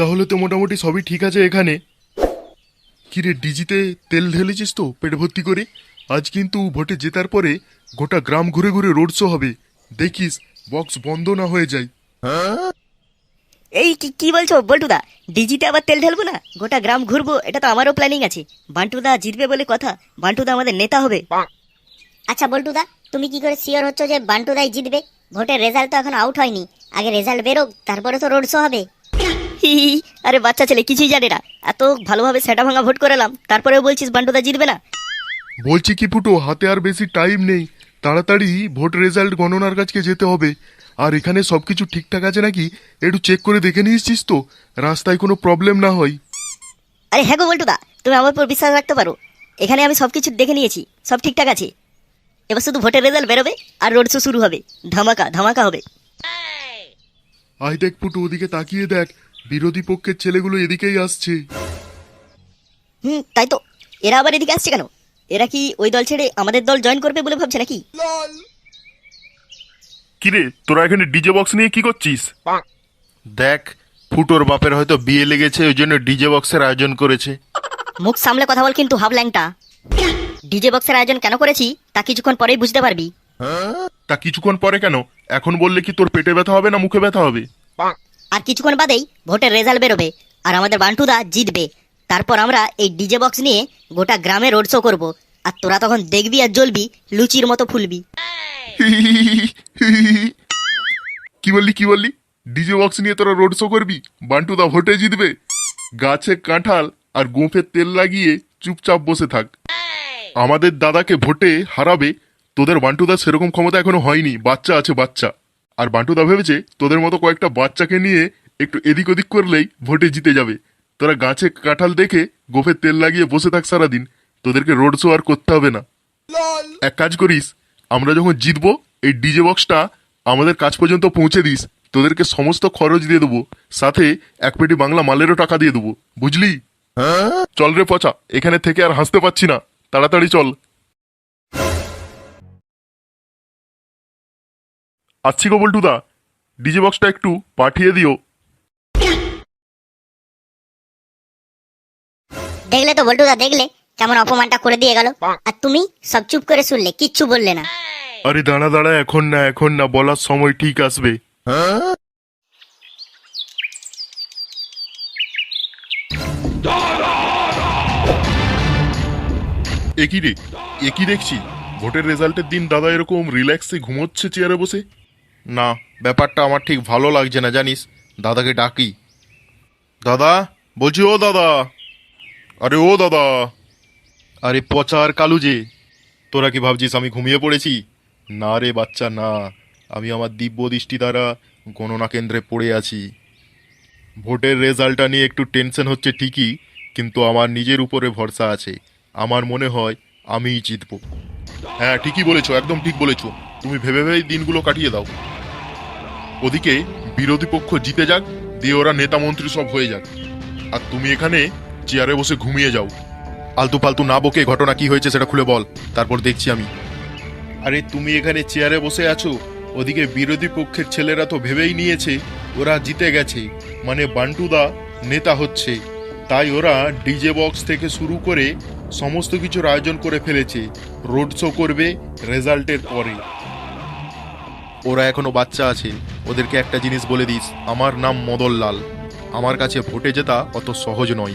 তাহলে তো মোটামুটি সবই ঠিক আছে এখানে। কিরে ডিজিতে তেল ঢেলেছিস তো পেট ভর্তি করে? আজ কিন্তু ভোটে জেতার পরে গোটা গ্রাম ঘুরে ঘুরে রোড শো হবে। দেখিস বক্স বন্ধ না হয়ে যায়। এই কি কি বলছো বল্টুদা? ডিজিতে আবার তেল ঢেলবো না? গোটা গ্রাম ঘুরবো এটা তো আমারও প্ল্যানিং আছে। বান্টুদা জিতবে বলে কথা বান্টুদা আমাদের নেতা হবে। আচ্ছা বল্টুদা তুমি কি করে শিওর হচ্ছ যে বান্টুদাই জিতবে? ভোটের রেজাল্ট তো এখন আউট হয়নি। আগে রেজাল্ট বেরোক তারপরে তো রোড শো হবে। হি হি, আরে বাচ্চা ছেলে কিছুই জানে না। এত ভালোভাবে সেটা ভাঙা ভোট করালাম তারপরেও বলছিস বান্টুদা জিতবে না? বলছি কি ফুটো হাতে আর বেশি টাইম নেই। তাড়াতাড়ি ভোট রেজাল্ট গণনার কাছকে যেতে হবে। আর এখানে সবকিছু ঠিকঠাক আছে নাকি? একটু চেক করে দেখে নিয়েছিস তো রাস্তায় কোনো প্রবলেম না হয়। আরে হ্যাঁ গো বল্টুদা তুমি আমার উপর বিশ্বাস রাখতে পারো। এখানে আমি সব কিছু দেখে নিয়েছি সব ঠিকঠাক আছে। এবার শুধু ভোটের রেজাল্ট বেরোবে আর রোড শো শুরু হবে। ধামাকা ধামাকা হবে। আয় দেখ পুটু ওদিকে তাকিয়ে দেখ। বিরোধী পক্ষের ছেলেগুলো এদিকেই আসছে। হুম তাই তো। এরা আবার এদিকে আসছে কেন? এরা কি ওই দল ছেড়ে আমাদের দল জয়েন করবে বলে ভাবছে নাকি? কিরে তোরা এখানে ডিজে বক্স নিয়ে কি করছিস? দেখ ফুটোর বাপের হয়তো বিয়ে লেগেছে ওই জন্য ডিজে বক্সের আয়োজন করেছে। মুখ সামলে কথা বল কিন্তু হাফ ল্যাংটা। ডিজে বক্সের আয়োজন কেন করেছি তা কিছুক্ষণ পরেই বুঝতে পারবি। তা কিছুক্ষণ পরে কেন? এখন বললে কি তোর পেটে ব্যথা হবে না মুখে ব্যথা হবে? আর কিছুক্ষণ বাদেই ভোটের রেজাল্ট বেরোবে আর আমাদের বান্টুদা জিতবে। তারপর আমরা এই ডিজে বক্স নিয়ে গোটা গ্রামে রোড শো করব। আর তোরা তখন দেখবি আর জ্বলবি, লুচির মতো ফুলবি। কি বললি কি বললি? ডিজে বক্স নিয়ে তোরা রোড শো করবি, বান্টুদা ভোটে জিতবে। গাছে কাঁঠাল আর গোঁফের তেল লাগিয়ে চুপচাপ বসে থাক। আমাদের দাদাকে ভোটে হারাবে, তোদের বান্টুদা সেরকম ক্ষমতা এখনও হয়নি। বাচ্চা আছে বাচ্চা। আর বান্টুদা ভেবেছে তোদের মতো কয়েকটা বাচ্চাকে নিয়ে একটু এদিক ওদিক করলেই ভোটে জিতে যাবে। তোরা গাছে কাঁঠাল দেখে গোফের তেল লাগিয়ে বসে থাক সারাদিন। তোদেরকে রোড শো আর করতে হবে না। এক কাজ করিস আমরা যখন জিতবো এই ডিজে বক্সটা আমাদের কাজ পর্যন্ত পৌঁছে দিস। তোদেরকে সমস্ত খরচ দিয়ে দেবো। সাথে এক পেটি বাংলা মালেরও টাকা দিয়ে দেবো। বুঝলি? চল রে পচা এখানে থেকে আর হাসতে পাচ্ছি না। তাড়াতাড়ি চল। আসছি গো বল্টুদা ডিজে বক্সটা একটু পাঠিয়ে দিও। দেখলে তো বল্টুদা দেখলে কেমন অপমানটা করে দিয়ে গেল। আর তুমি সব চুপ করে শুনলে কিচ্ছু বললে না। আরে দাঁড়া দাঁড়া এখন না এখন না বলার সময় ঠিক আসবে। একই রে একই দেখছি। ভোটের রেজাল্টের দিন দাদা এরকম রিল্যাক্সে ঘুমোচ্ছে চেয়ারে বসে। না, ব্যাপারটা আমার ঠিক ভালো লাগছে না, জানিস? দাদাকে ডাকি। দাদা, বলছি ও দাদা। আরে ও দাদা। আরে পচা আর কালু যে, তোরা কি ভাবছিস আমি ঘুমিয়ে পড়েছি? না রে বাচ্চা, না। আমি আমার দিব্য দৃষ্টি দ্বারা গণনা কেন্দ্রে পড়ে আছি। ভোটের রেজাল্টটা নিয়ে একটু টেনশন হচ্ছে ঠিকই, কিন্তু আমার নিজের উপরে ভরসা আছে। আমার মনে হয় আমিই জিতবো। হ্যাঁ ঠিকই বলেছ, একদম ঠিক বলেছ। তুমি ভেবে ভেবেই দিনগুলো কাটিয়ে দাও। ওদিকে বিরোধী পক্ষ জিতে যাক, দিয়ে ওরা নেতা মন্ত্রী সব হয়ে যাক। আর তুমি এখানে চেয়ারে বসে ঘুমিয়ে যাও। আলতু ফালতু না বকে ঘটনা কি হয়েছে সেটা খুলে বল, তারপর দেখছি আমি। আরে তুমি এখানে চেয়ারে বসে আছো, ওদিকে বিরোধী পক্ষের ছেলেরা তো ভেবেই নিয়েছে, ওরা জিতে গেছে। মানে বান্টুদা নেতা হচ্ছে। তাই ওরা ডিজে বক্স থেকে শুরু করে সমস্ত কিছুর আয়োজন করে ফেলেছে। রোড শো করবে রেজাল্টের পরে। ওরা এখনও বাচ্চা আছে। ওদেরকে একটা জিনিস বলে দিস, আমার নাম মদনলাল। আমার কাছে ভোটে জেতা অত সহজ নয়।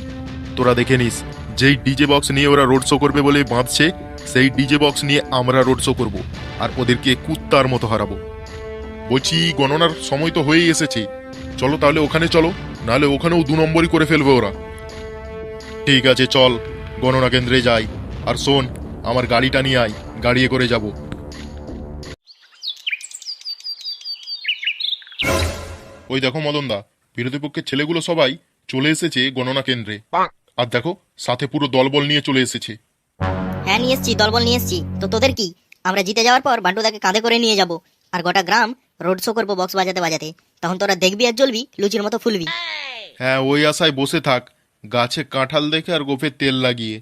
তোরা দেখে নিস, যেই ডিজে বক্স নিয়ে ওরা রোড শো করবে বলে বাঁধছে সেই ডিজে বক্স নিয়ে আমরা রোড শো করব আর ওদেরকে কুত্তার মতো হারাবো। বলছি, গণনার সময় তো হয়েই এসেছে। চলো তাহলে ওখানে চলো, নাহলে ওখানেও দু নম্বরই করে ফেলবে ওরা। ঠিক আছে, চল, গণনা কেন্দ্রে যাই। আর শোন, আমার গাড়িটা নিয়ে আয়, গাড়িয়ে করে যাব। ওই দেখো মদনদা বিরোধী পক্ষের ছেলেগুলো সবাই চলে এসেছে গণনা কেন্দ্রে। আর দেখো সাথে পুরো দলবল নিয়ে চলে এসেছে। হ্যাঁ নিয়ে এসছি দলবল নিয়ে এসছি। তো তোদের কি? আমরা জিতে যাওয়ার পর বান্টুদাকে কাঁধে করে নিয়ে যাব। আর গোটা গ্রাম রোড শো করব বক্স বাজাতে বাজাতে। তখন তোরা দেখবি আর জ্বলবি লুচির মতো ফুলবি। হ্যাঁ ওই আশায় বসে থাক। গাছে কাঁঠাল দেখে আর গোফে তেল লাগিয়ে।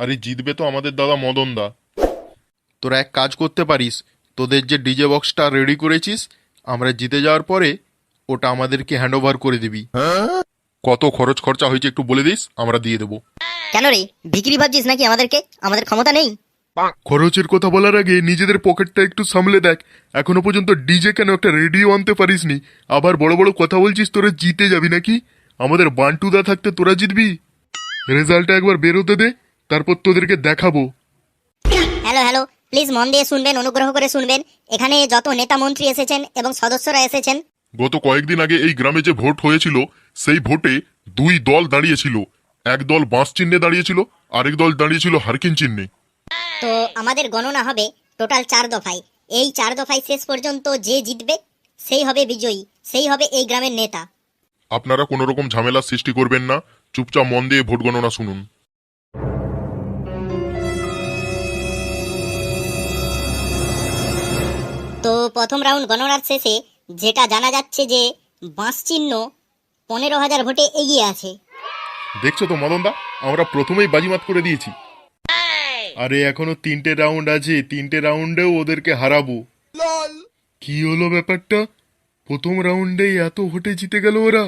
আরে জিতবে তো আমাদের দাদা মদন দা। তোরা এক কাজ করতে পারিস তোদের যে ডিজে বক্সটা রেডি করেছিস আমরা জিতে যাওয়ার পরে ওটা আমাদেরকে হ্যান্ড ওভার করে দিবি। কত খরচ খরচা হয়েছে একটু বলে দিস আমরা দিয়ে দেবো। কেন রে? বিক্রি ভাবছিস নাকি আমাদেরকে? আমাদের ক্ষমতা নেই। খরচের কথা বলার আগে নিজেদের পকেটটা একটু সামলে দেখ। এখনও পর্যন্ত ডিজে কেন একটা রেডিও আনতে পারিসনি? আবার বড় বড় কথা বলছিস তোরা জিতে যাবি নাকি? আমাদের বান্টুদা থাকতে তোরা জিতবি? রেজাল্টটা একবার বেরোতে দে তারপর তোদেরকে দেখাবো। Hello hello. প্লিজ মন দিয়ে শুনবেন অনুগ্রহ করে শুনবেন। এখানে যত নেতা মন্ত্রী এসেছেন এবং সদস্যরা এসেছেন গত কয়েকদিন আগে এই গ্রামে যে ভোট হয়েছিল সেই ভোটে দুই দল দাঁড়িয়েছিল। এক দল বাঁশ চিহ্নে দাঁড়িয়েছিল আরেক দল দাঁড়িয়েছিল হারকিন চিহ্নে। তো আমাদের গণনা হবে টোটাল চার দফায়। এই চার দফায় শেষ পর্যন্ত যে জিতবে সেই হবে বিজয়ী সেই হবে এই গ্রামের নেতা। আপনারা কোনো রকম ঝামেলার সৃষ্টি করবেন না। চুপচাপ মন দিয়ে ভোট গণনা শুনুন। তো প্রথম রাউন্ড গণনার শেষে যেটা জানা যাচ্ছে যে বাঁশ চিহ্ন পনেরো হাজার ভোটে এগিয়ে আছে। দেখছ তো মদনদা? আমরা প্রথমেই বাজিমাত করে দিয়েছি। আরে এখনও তিনটে রাউন্ড আছে তিনটে রাউন্ডেও ওদেরকে হারাবো। কি হলো ব্যাপারটা? প্রথম রাউন্ডেই এত ভোটে জিতে গেল ওরা।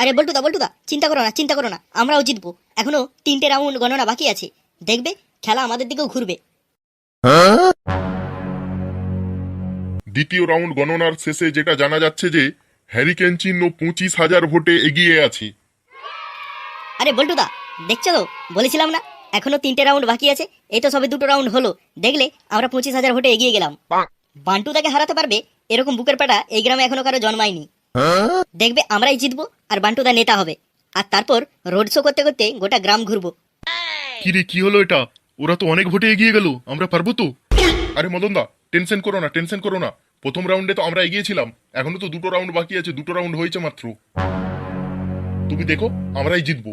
আরে বল্টুদা বল্টুদা চিন্তা করো না চিন্তা করো না আমরাও জিতবো। এখনও তিনটে রাউন্ড গণনা বাকি আছে। দেখবে খেলা আমাদের দিকেও ঘুরবে। দ্বিতীয় রাউন্ড গণনার শেষে যেটা জানা যাচ্ছে যে হ্যারিকেন চিহ্ন পঁচিশ হাজার ভোটে এগিয়ে আছে। আরে বল্টুদা দেখছ তো? বলেছিলাম না এখনও তিনটে রাউন্ড বাকি আছে এই তো সবে দুটো রাউন্ড হলো। দেখলে আমরা পঁচিশ হাজার ভোটে এগিয়ে গেলাম। বান্টুদাকে হারাতে পারবে এরকম বুকের পাটা এই গ্রামে এখনও কারও জন্মায়নি। দেখবে আমরাই জিতবো আর বান্টুদা নেতা হবে। আর তারপর রোড শো করতে করতে গোটা গ্রাম ঘুরবো। কি রে কি হলো এটা? ওরা তো অনেক ভোটে এগিয়ে গেল আমরা পারব তো? আরে মদনদা টেনশন করো না টেনশন করো না। প্রথম রাউন্ডে তো আমরা এগিয়েছিলাম। এখনও তো দুটো রাউন্ড বাকি আছে দুটো রাউন্ড হয়েছে মাত্র। তুমি দেখো আমরাই জিতবো।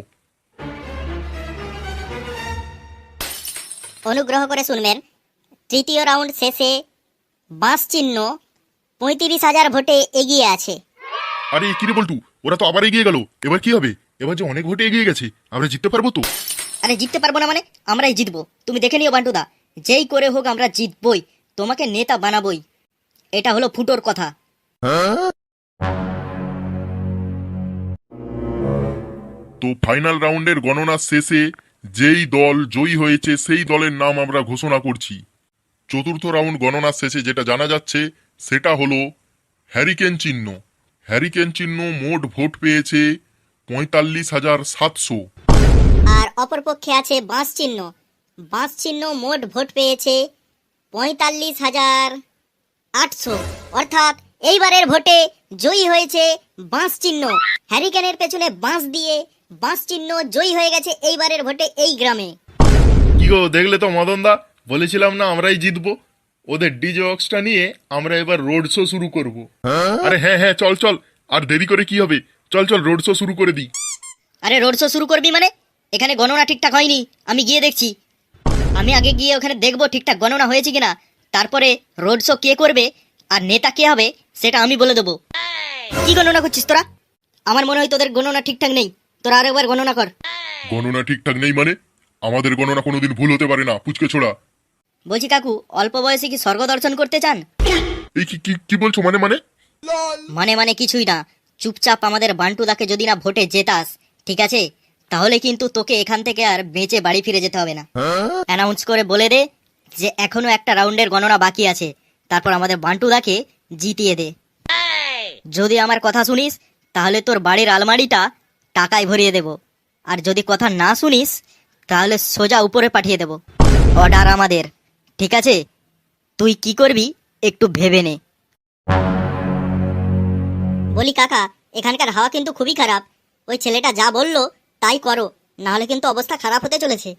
অনুগ্রহ করে শুনবেন তৃতীয় রাউন্ড শেষে বাঁশ চিহ্ন পঁয়ত্রিশ হাজার ভোটে এগিয়ে আছে। আরে কি রে বল্টু ওরা তো আবার এগিয়ে গেল। এবার কি হবে? এবার যে অনেক ভোটে এগিয়ে গেছে আমরা জিততে পারব তো? আরে জিততে পারব না মানে আমরাই জিতবো। তুমি দেখে নিও বান্টুদা। যেই করে হোক আমরা জিতবই তোমাকে নেতা বানাবই। এটা হলো ফুটোর কথা। তো ফাইনাল রাউন্ডের গণনা শেষে যেই দল জয়ী হয়েছে সেই দলের নাম আমরা ঘোষণা করছি। চতুর্থ রাউন্ড গণনা শেষে যেটা জানা যাচ্ছে সেটা হলো হ্যারিকেন চিহ্ন। হ্যারিকেন চিহ্ন মোট ভোট পেয়েছে পঁয়তাল্লিশ হাজার সাতশো। আর অপরপক্ষে আছে বাঁশ চিহ্ন। বাঁশ চিহ্ন মোট ভোট পেয়েছে পঁয়তাল্লিশ হাজার আটশো। অর্থাৎ এইবারের ভোটে জয়ী হয়েছে বাঁশ চিহ্ন। হ্যারিকেনের পেছনে বাঁশ দিয়ে বাঁশ চিহ্ন জয়ী হয়ে গেছে এইবারের ভোটে এই গ্রামে। কি গো দেখলে তো মদনদা বলেছিলাম না আমরাই জিতবো। ওদের ডিজে বক্সটা নিয়ে আমরা এবার রোড শো শুরু করব। আরে হ্যাঁ হ্যাঁ চল চল। আর দেরি করে কি হবে? চল চল রোড শো শুরু করে দিই। আরে রোড শো শুরু করবি মানে? এখানে গণনা ঠিকঠাক হয়নি। আমি গিয়ে দেখছি। আমি আগে গিয়ে ওখানে দেখব ঠিকঠাক গণনা হয়েছে কিনা। তারপরে রোড শো কে করবে আর নেতা কে হবে সেটা আমি বলে দেবো। কি গণনা করছিস তোরা? আমার মনে হয় তোদের গণনা ঠিকঠাক নেই। তোরা আরেকবার গণনা কর। গণনা ঠিকঠাক নেই মানে? আমাদের গণনা কোনোদিন ভুল হতে পারে না পুচকে ছোড়া। বলছি কাকু অল্প বয়সে কি স্বর্গ দর্শন করতে চান? এই কি কি- কি বলছো মানে মানে? মানে মানে কিছুই না। চুপচাপ আমাদের বান্টুদাকে যদি না ভোটে জেতাস ঠিক আছে? তাহলে কিন্তু তোকে এখান থেকে আর বেঁচে বাড়ি ফিরে যেতে হবে না। অ্যানাউন্স করে বলে দে যে এখনও একটা রাউন্ডের গণনা বাকি আছে। তারপর আমাদের বান্টুদাকে জিতিয়ে দে। যদি আমার কথা শুনিস, তাহলে তোর বাড়ির আলমারিটা টাকায় ভরিয়ে দেব। আর যদি কথা না শুনিস, তাহলে সোজা উপরে পাঠিয়ে দেব। অর্ডার আমাদের, ঠিক আছে? তুই কি করবি, একটু ভেবে নে। বলি কাকা, এখানকার হাওয়া কিন্তু খুবই খারাপ। ওই ছেলেটা যা বলল, তাই করো। নাহলে কিন্তু অবস্থা খারাপ হতে চলেছে।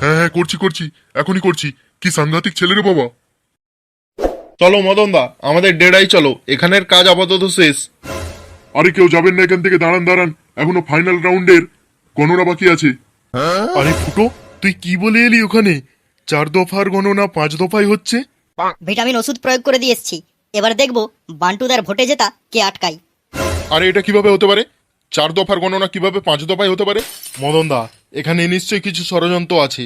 হ্যাঁ হ্যাঁ করছি করছি। এখনই করছি। কি সাংঘাতিক ছেলে রে বাবা। চলো মদনদা আমাদের ডেড়াই চলো। এখানের কাজ আপাতত শেষ। আরে কেউ যাবেন না এখান থেকে দাঁড়ান দাঁড়ান। এখনও ফাইনাল রাউন্ডের গণনা বাকি আছে। আরে ফুটো তুই কি বলে এলি ওখানে? চার দফার গণনা পাঁচ দফায় হচ্ছে। ভিটামিন ওষুধ প্রয়োগ করে দিয়ে এসছি। এবার দেখব বান্টুদার ভোটে জেতা কে আটকাই আরে এটা কীভাবে হতে পারে? চার দফার গণনা কীভাবে পাঁচ দফায় হতে পারে? মদনদা এখানে নিশ্চয়ই কিছু ষড়যন্ত্র আছে।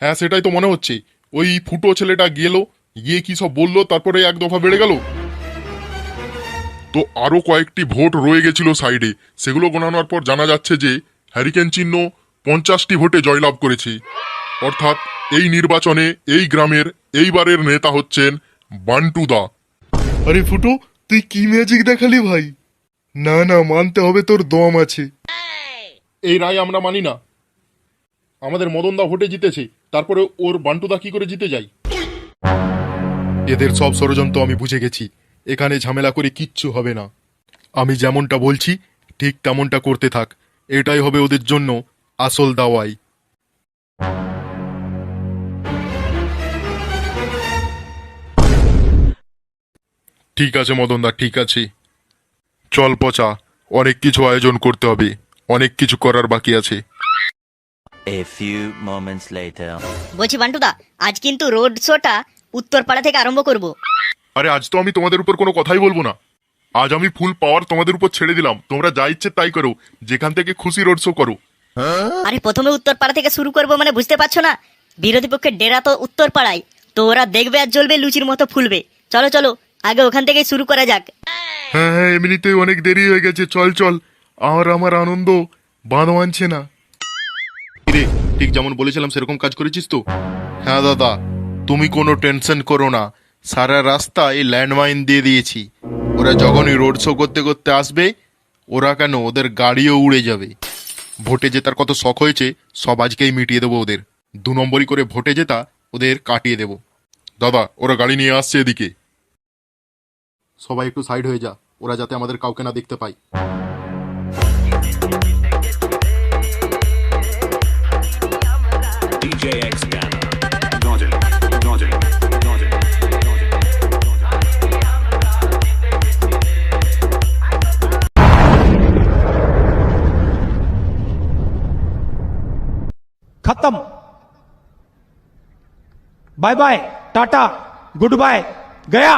হ্যাঁ সেটাই তো মনে হচ্ছে। ওই ফুটো ছেলেটা গেল গিয়ে কি সব বলল তারপরে এক দফা বেড়ে গেল? তো আরও কয়েকটি ভোট রয়ে গেছিল সাইডে। সেগুলো গোনানোর পর জানা যাচ্ছে যে হ্যারিকেন চিহ্ন পঞ্চাশটি ভোটে জয়লাভ করেছে। অর্থাৎ এই নির্বাচনে এই গ্রামের এইবারের নেতা হচ্ছেন বান্টুদা। আরে ফুটো তুই কি ম্যাজিক দেখালি ভাই? না না, মানতে হবে তোর দম আছে। এই রায় আমরা মানি না। আমাদের মদনদা ভোটে জিতেছে, তারপরে ওর বান্টুদা কি করে জিতে যায়? এদের সব ষড়যন্ত্র আমি বুঝে গেছি, এখানে ঝামেলা করে কিচ্ছু হবে না। আমি যেমনটা বলছি, ঠিক তেমনটা করতে থাক, এটাই হবে ওদের জন্য আসল দাওয়াই। ঠিক আছে মদনদা, ঠিক আছে। চল পচা অনেক কিছু আয়োজন করতে হবে অনেক কিছু করার বাকি আছে। A few moments later. বলছি বান্টুদা আজ কিন্তু রোড শোটা উত্তরপাড়া থেকে আরম্ভ করব। আরে আজ তো আমি তোমাদের উপর কোনো কথাই বলব না। আজ আমি ফুল পাওয়ার তোমাদের উপর ছেড়ে দিলাম। তোমরা যা ইচ্ছে তাই করো যেখান থেকে খুশি রোড শো করো। আরে প্রথমে উত্তরপাড়া থেকে শুরু করব মানে বুঝতে পারছ না? বিরোধী পক্ষের ডেরা তো উত্তরপাড়ায়। তো ওরা দেখবে আর জ্বলবে লুচির মতো ফুলবে। চলো চলো আগে ওখান থেকেই শুরু করা যাক। হ্যাঁ হ্যাঁ এমনিতেই অনেক দেরি হয়ে গেছে। চল চল। আর আমার আনন্দ বাঁধ মানছে না। রে ঠিক যেমন বলেছিলাম সেরকম কাজ করেছিস তো? হ্যাঁ দাদা। তুমি কোনো টেনশন করো না। সারা রাস্তা রাস্তায় ল্যান্ডমাইন দিয়ে দিয়েছি। ওরা যখনই রোড শো করতে করতে আসবে ওরা কেন ওদের গাড়িও উড়ে যাবে। ভোটে জেতার কত শখ হয়েছে সব আজকেই মিটিয়ে দেবো ওদের। দু নম্বরই করে ভোটে জেতা ওদের কাটিয়ে দেবো। দাদা ওরা গাড়ি নিয়ে আসছে এদিকে। সবাই একটু সাইড হয়ে যা ওরা যাতে আমাদের কাউকে না দেখতে পায় DJ X Piano. Dodging, dodging, dodging, dodging. खत्म bye bye tata goodbye गया